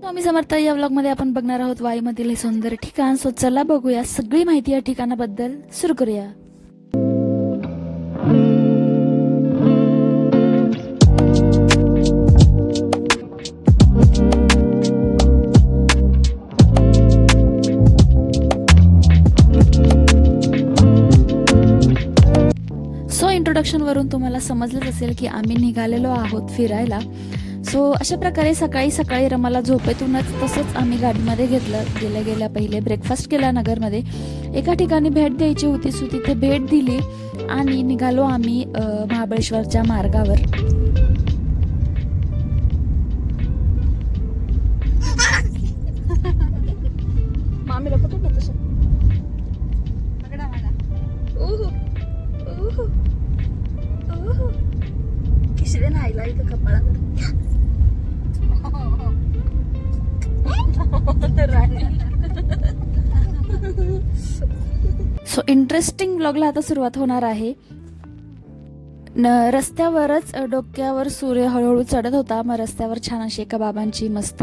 स्वामी समर्थ या व्लॉगमध्ये आपण बघणार आहोत वाईमधील हे सुंदर ठिकाण. सो चला बघूया सगळी माहिती या ठिकाणाबद्दल. सुरू करूया. सो इंट्रोडक्शनवरून तुम्हाला समजलंच असेल की आम्ही निघालेलो आहोत फिरायला. सो अशा प्रकारे सकाळी सकाळी रमाला झोपेतूनच तसंच आम्ही गाडीमध्ये घेतलं गेल्या गेल्या पहिले ब्रेकफास्ट केला नगरमध्ये. एका ठिकाणी भेट द्यायची होती सो तिथे भेट दिली आणि निघालो आम्ही महाबळेश्वरच्या मार्गावर. नाहीला इथं कपाळावर सो इंटरेस्टिंग ब्लॉगला आता सुरुवात होणार आहे. न रस्त्यावरच डोक्यावर सूर्य हळूहळू चढत होता. मग रस्त्यावर छान अशी एका बाबांची मस्त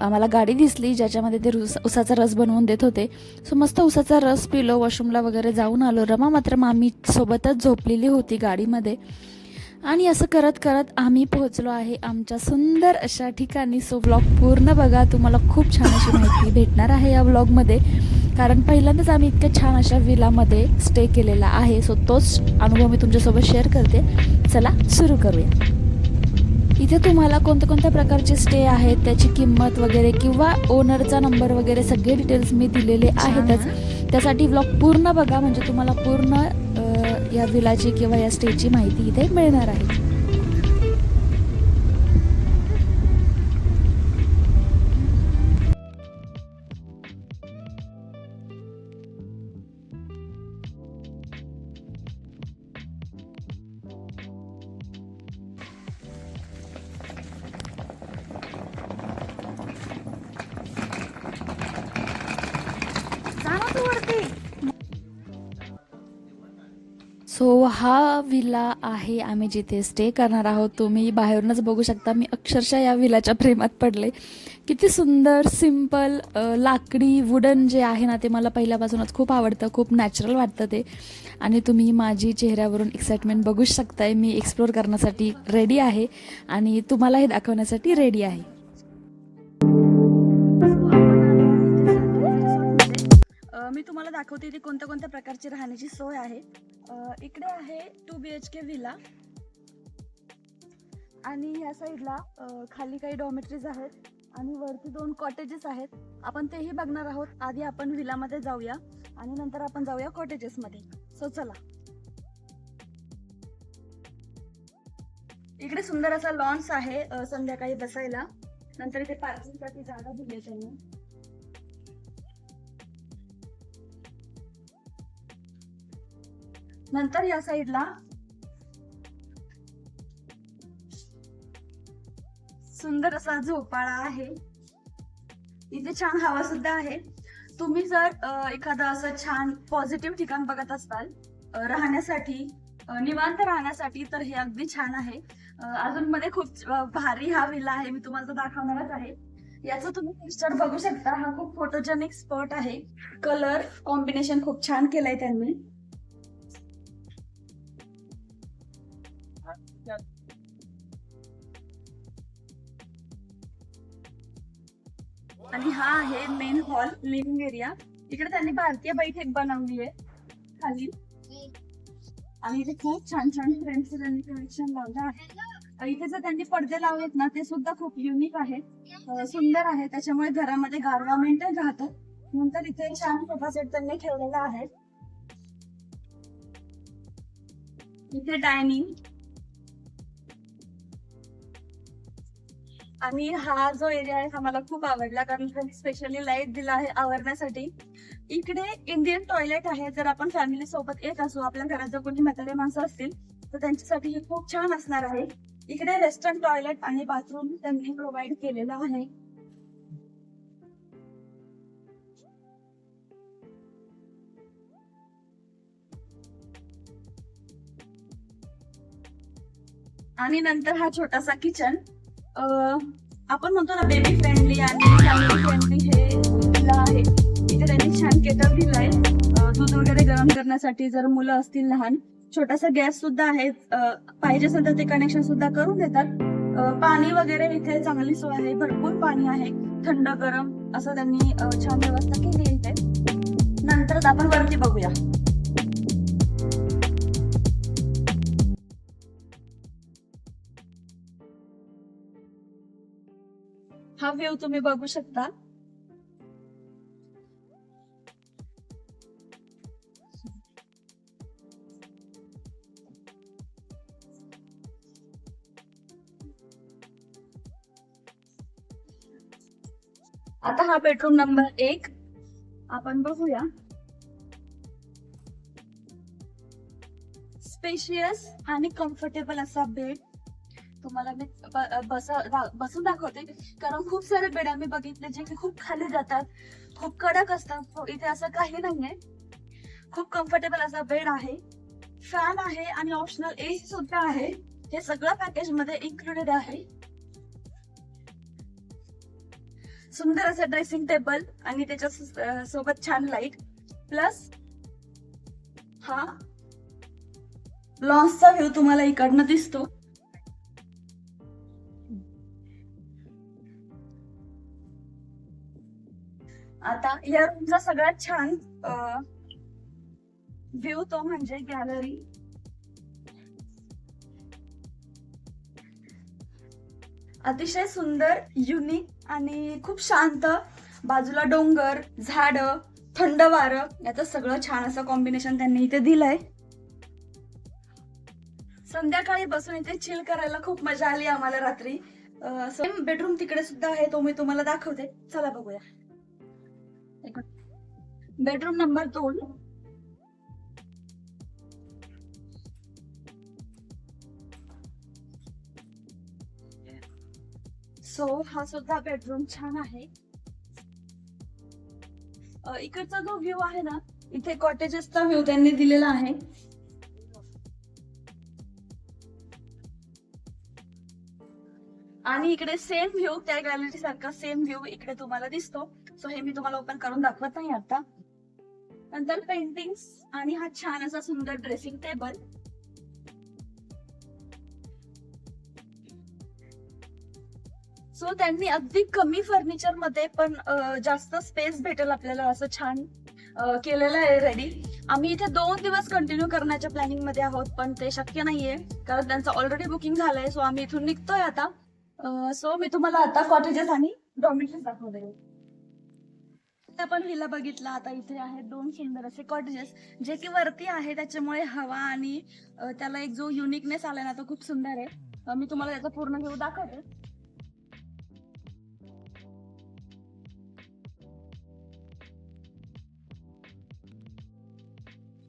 आम्हाला गाडी दिसली ज्याच्यामध्ये ते रुस उसाचा रस बनवून देत होते. सो मस्त उसाचा रस पिलो वॉशरूमला वगैरे जाऊन आलो. रमा मात्र मामी सोबतच झोपलेली होती गाडीमध्ये. आणि असं करत करत आम्ही पोहोचलो आहे आमच्या सुंदर अशा ठिकाणी. सो ब्लॉग पूर्ण बघा. तुम्हाला खूप छान अशी माहिती भेटणार आहे या ब्लॉगमध्ये कारण पहिल्यांदाच आम्ही इतक्या छान अशा विलामध्ये स्टे केलेला आहे. सो तोच अनुभव मी तुमच्यासोबत शेअर करते. चला सुरू करूया. इथे तुम्हाला कोणत्या कोणत्या प्रकारचे स्टे आहेत त्याची किंमत वगैरे किंवा ओनरचा नंबर वगैरे सगळे डिटेल्स मी दिलेले आहेतच. त्यासाठी ब्लॉग पूर्ण बघा. म्हणजे तुम्हाला पूर्ण या विलाची किंवा या स्टेची माहिती इथे मिळणार आहे. सो हा विला आहे. आम्ही जिथे स्टे करणार आहोत तुम्ही बाहेरूनच बघू शकता. मी अक्षरशः या विलाच्या प्रेमात पडले. किती सुंदर सिंपल लाकडी वुडन जे आहे ना ते मला पहिल्यापासूनच खूप आवडतं. खूप नॅचरल वाटतं ते. आणि तुम्ही माझी चेहऱ्यावरून एक्साइटमेंट बघू शकताय. मी एक्सप्लोर करण्यासाठी रेडी आहे. आणि तुम्हाला हे दाखवण्यासाठी रेडी आहे. तुम्हाला दाखवते इथे कोणत्या कोणत्या प्रकारची राहण्याची सोय आहे. इकडे आहे two B H K villa आणि या साईडला खाली काही डॉमेट्रीज आहेत. आणि वरती दोन कॉटेजेस आहेत. आपण तेही बघणार आहोत. आधी आपण व्हिलामध्ये जाऊया. आणि नंतर आपण जाऊया कॉटेजेसमध्ये सो चला. इकडे सुंदर असा लॉन्स आहे संध्याकाळी बसायला. नंतर इथे पार्किंगसाठी जागा दिली त्यांनी. नंतर या साईडला सुंदर असा झोपाळा आहे. इथे छान हवा सुद्धा आहे. तुम्ही जर अ, एखादं असं छान पॉझिटिव्ह ठिकाण बघत असाल राहण्यासाठी निवांत राहण्यासाठी तर हे अगदी छान आहे. अजून मध्ये खूप भारी हा विला आहे मी तुम्हाला दाखवणारच आहे. याचं तुम्ही पिक्चर बघू शकता. हा खूप फोटोजेनिक स्पॉट आहे. कलर कॉम्बिनेशन खूप छान केलंय त्यांनी. आणि हा आहे मेन हॉल लिव्हिंग एरिया इकडे त्यांनी भारतीय बैठक बनवली आहे खाली. आणि इथे खूप छान छान फ्रेंड्स त्यांनी कलेक्शन लावलं आहे इथे जर त्यांनी पडदे लावलेत ना ते सुद्धा खूप युनिक आहेत. सुंदर आहे त्याच्यामुळे घरामध्ये गारवा मेंटेन राहतो. नंतर इथे छान सोफा सेट त्यांनी ठेवलेला आहे. इथे डायनिंग आणि हा जो एरिया आहे हा मला खूप आवडला. कारण त्यांनी स्पेशली लाइट दिला आहे आवरण्यासाठी. इकडे इंडियन टॉयलेट आहे. जर आपण फॅमिली सोबत येत असू आपल्या घरात जर कोणी म्हातारे माणसं असतील तर त्यांच्यासाठी हे खूप छान असणार आहे. इकडे वेस्टर्न टॉयलेट आणि बाथरूम त्यांनी प्रोव्हाइड केलेलं आहे. आणि नंतर हा छोटासा किचन आपण म्हणतो ना बेबी फ्रेंडली आणि फॅमिली फ्रेंडली हे दिलं आहे. इथे त्यांनी छान केटल दिलाय. दूध वगैरे गरम करण्यासाठी जर मुलं असतील लहान छोटासा गॅस सुद्धा आहे. पाहिजे असेल तर ते कनेक्शन सुद्धा करून देतात. पाणी वगैरे इथे चांगली सोय आहे. भरपूर पाणी आहे. थंड गरम असं त्यांनी छान व्यवस्था केली आहे इथे. नंतर आपण वरती बघूया. हा व्ह्यू तुम्ही बघू शकता. आता हा बेडरूम नंबर एक. आपण बघूया. स्पेशियस आणि कम्फर्टेबल असा बेड तुम्हाला मी बस बसून दाखवते. कारण खूप सारे बेड आम्ही बघितले जे की खूप खाली जातात. खूप कडक असतात. हो, इथे असं काही नाहीये. खूप कम्फर्टेबल असा बेड आहे. फॅन आहे आणि ऑप्शनल एसी सुद्धा आहे. हे सगळं पॅकेजमध्ये इन्क्लुडेड आहे. सुंदर असं ड्रेसिंग टेबल आणि त्याच्या सोबत छान लाइट प्लस हा लॉन्सचा व्ह्यू तुम्हाला इकडनं दिसतो. आता या रूमचा सगळ्यात छान व्ह्यू तो म्हणजे गॅलरी अतिशय सुंदर युनिक आणि खूप शांत. बाजूला डोंगर झाड थंड वारं याचं सगळं छान असं कॉम्बिनेशन त्यांनी इथे दिलंय. संध्याकाळी बसून इथे चिल करायला खूप मजा आली आम्हाला रात्री. सेम बेडरूम तिकडे सुद्धा आहे तो मी तुम्हाला दाखवते. चला बघूया. बेडरूम नंबर दोन. सो हा सुद्धा बेडरूम छान आहे. इकडचा जो व्ह्यू आहे ना इथे कॉटेजेसचा व्ह्यू त्यांनी दिलेला आहे. आणि इकडे सेम व्ह्यू त्या गॅलरी सारखा सेम व्ह्यू इकडे तुम्हाला दिसतो. सो हे मी तुम्हाला ओपन करून दाखवत नाही आता. नंतर पेंटिंग्स आणि हा छान असा सुंदर ड्रेसिंग टेबल सो त्यांनी अगदी कमी फर्निचरमध्ये पण जास्त स्पेस भेटेल आपल्याला असं छान केलेलं आहे रेडी आम्ही इथे दोन दिवस कंटिन्यू करण्याच्या प्लॅनिंगमध्ये आहोत पण ते शक्य नाहीये कारण त्यांचं ऑलरेडी बुकिंग झालंय सो आम्ही इथून निघतोय आता. सो मी तुम्हाला आता कॉटेजेस आणि डॉमिटरीज दाखवते आपण विला बघितला. आता इथे आहेत दोन सुंदर असे कॉटेजेस जे की वरती आहे. त्याच्यामुळे हवा आणि त्याला एक जो युनिकनेस आलाय ना तो खूप सुंदर आहे. मी तुम्हाला त्याचा पूर्ण व्ह्यू दाखवते.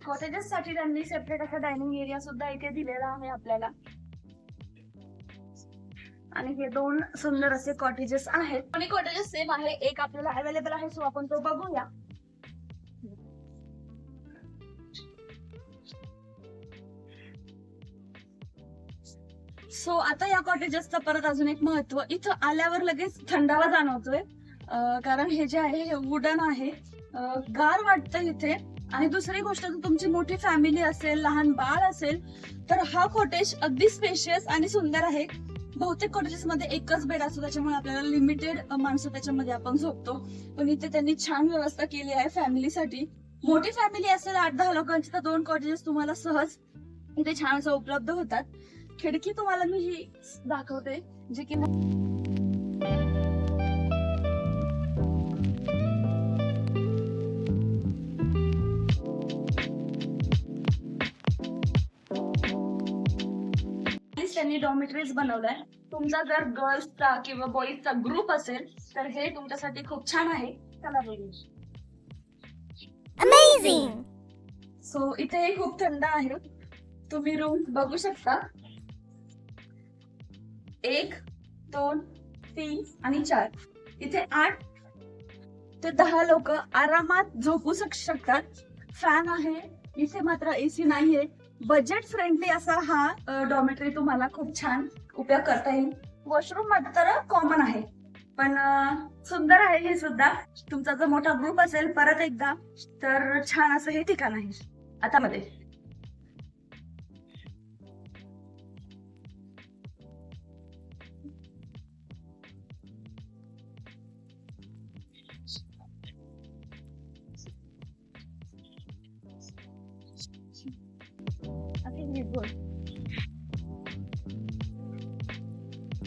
कॉटेजेस साठी त्यांनी सेपरेट असा डायनिंग एरिया सुद्धा इथे दिलेला आहे आपल्याला. आणि हे दोन सुंदर असे कॉटेजेस आहेत. दोन्ही कॉटेजेस सेम आहे. एक आपल्याला अवेलेबल आहे सो आपण तो बघूया. सो आता या कॉटेजेसचं परत अजून एक महत्त्व. इथं आल्यावर लगेच थंडावा जाणवतोय. कारण हे जे आहे हे वुडन आहे. गार वाटतं इथे. आणि दुसरी गोष्ट तुमची मोठी फॅमिली असेल लहान बाळ असेल तर हा कॉटेज अगदी स्पेशियस आणि सुंदर आहे. बहुतेक कॉटेजेस मध्ये एकच बेड असतो त्याच्यामुळे आपल्याला लिमिटेड माणसं त्याच्यामध्ये आपण झोपतो. पण इथे त्यांनी छान व्यवस्था केली आहे फॅमिलीसाठी मोठी फॅमिली असेल आठ दहा लोकांची तर दोन कॉटेजेस तुम्हाला सहज इथे छान असं उपलब्ध होतात. खिडकी तुम्हाला मी ही दाखवते जे की त्यांनी डॉमिटरीज बनवलाय. तुमचा जर गर्ल्सचा किंवा बॉईजचा ग्रुप असेल तर हे तुमच्यासाठी खूप छान आहे. चला बघू! सो इथे खूप थंड आहे. तुम्ही रूम बघू शकता. एक दोन तीन आणि चार. इथे आठ ते दहा लोक आरामात झोपू शक- शकतात. फॅन आहे. इथे मात्र एसी नाहीये. बजेट फ्रेंडली असा हा डॉमेटरी तुम्हाला खूप छान उपयोग करता येईल. वॉशरूम मात्र कॉमन आहे. पण सुंदर आहे हे सुद्धा. तुमचा जर मोठा ग्रुप असेल परत एकदा तर छान असं हे ठिकाण आहे. आता मध्ये. तो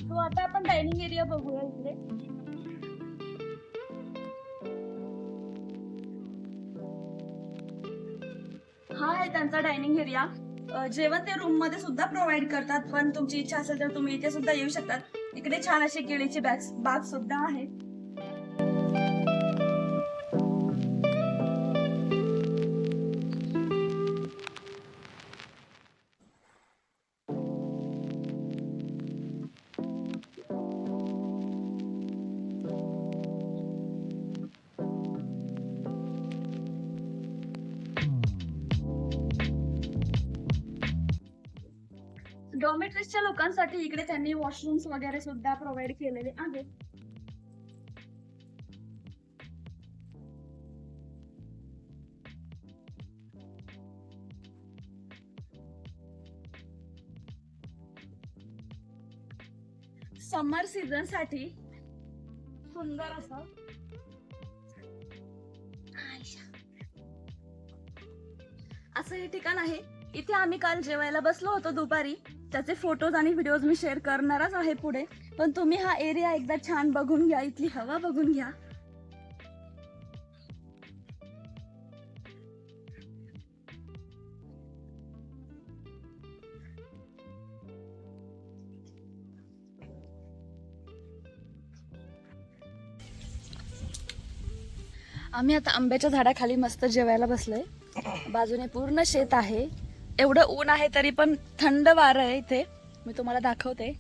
हो, आता आपण डायनिंग एरिया बघूया इकडे. हा आहे त्यांचा डायनिंग एरिया जेवण ते रूममध्ये सुद्धा प्रोव्हाइड करतात पण तुमची इच्छा असेल तर तुम्ही इथे सुद्धा येऊ शकतात. इकडे छान असे केळीचे बॅग बाग सुद्धा आहेत डॉमेट्रीजच्या लोकांसाठी इकडे त्यांनी वॉशरूम्स वगैरे सुद्धा प्रोव्हाइड केलेले आहेत. समर सीझनसाठी सुंदर असं. असं हे ठिकाण आहे. इथे आम्ही काल जेवायला बसलो होतो दुपारी. त्याचे फोटोज आणि व्हिडिओज मी शेअर करणारच आहे पुढे. पण तुम्ही हा एरिया एकदा छान बघून घ्या इथली हवा बघून घ्या. आम्ही आता आंब्याच्या झाडाखाली मस्त जेवायला बसलोय. बाजूने पूर्ण शेत आहे. एवढं ऊन आहे तरी पण थंड वारं आहे इथे. मी तुम्हाला दाखवते.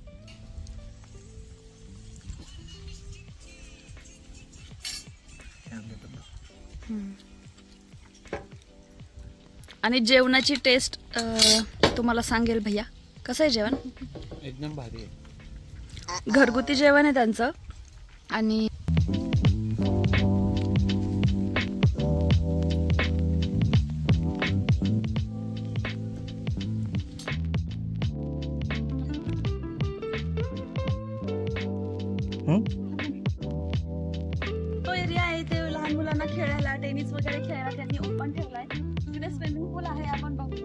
आणि जेवणाची टेस्ट तुम्हाला सांगेल भैया. कसं आहे जेवण? एकदम भारी आहे. घरगुती जेवण आहे त्यांचं. आणि तो एरिया आहे ते लहान मुलांना खेळायला टेनिस वगैरे खेळायला त्यांनी ओपन ठेवलाय. तिकडे स्विमिंग पूल आहे आपण बघू.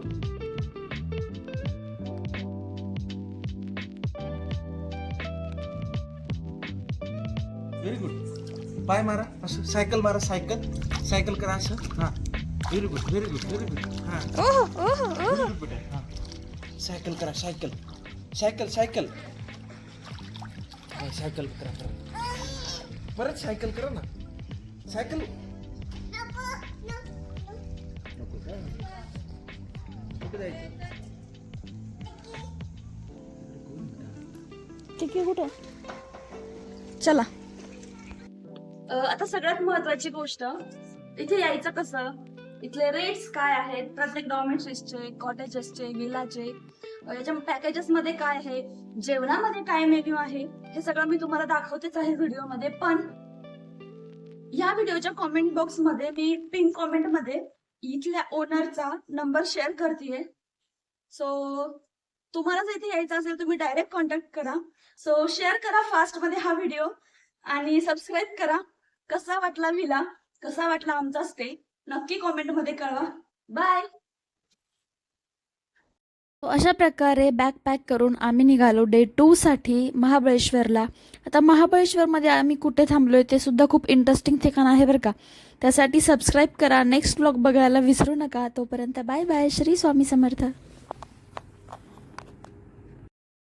व्हेरी गुड पाय मारा असं सायकल मारा सायकल सायकल करा असं. हां. Very good very good very good हां. हां. सायकल करा सायकल सायकल सायकल सायकल करा करा. परत सायकल करा ना. सायकल नको का? कुठे जायचं? ठीक आहे कुठं? चला. आता सगळ्यात महत्वाची गोष्ट इथे यायचं कसं? इथले रेट्स काय आहेत? प्रत्येक डॉमेट्रीजचे कॉटेजेसचे विलाचे याच्या पॅकेजेस मध्ये काय आहे? जेवणामध्ये काय मेन्यू आहे. हे सगळं मी तुम्हाला दाखवतेच आहे व्हिडिओमध्ये पण या व्हिडिओच्या कॉमेंट बॉक्समध्ये मी पिन कॉमेंटमध्ये इथल्या ओनरचा नंबर शेअर करते सो तुम्हाला जर इथे यायचं असेल तुम्ही डायरेक्ट कॉन्टॅक्ट करा. सो शेअर करा फास्टमध्ये हा व्हिडिओ आणि सबस्क्राईब करा. कसा वाटला विला? कसा वाटला आमचा स्टे नक्की कॉमेंटमध्ये कळवा. बाय अशा प्रकारे बॅग पॅक करून आम्ही निघालो डे टूसाठी महाबळेश्वरला. आता महाबळेश्वरमध्ये आम्ही कुठे थांबलोय ते सुद्धा खूप इंटरेस्टिंग ठिकाण आहे बरं का. त्यासाठी सबस्क्राईब करा. नेक्स्ट ब्लॉग बघायला विसरू नका. तोपर्यंत बाय बाय श्री स्वामी समर्थ.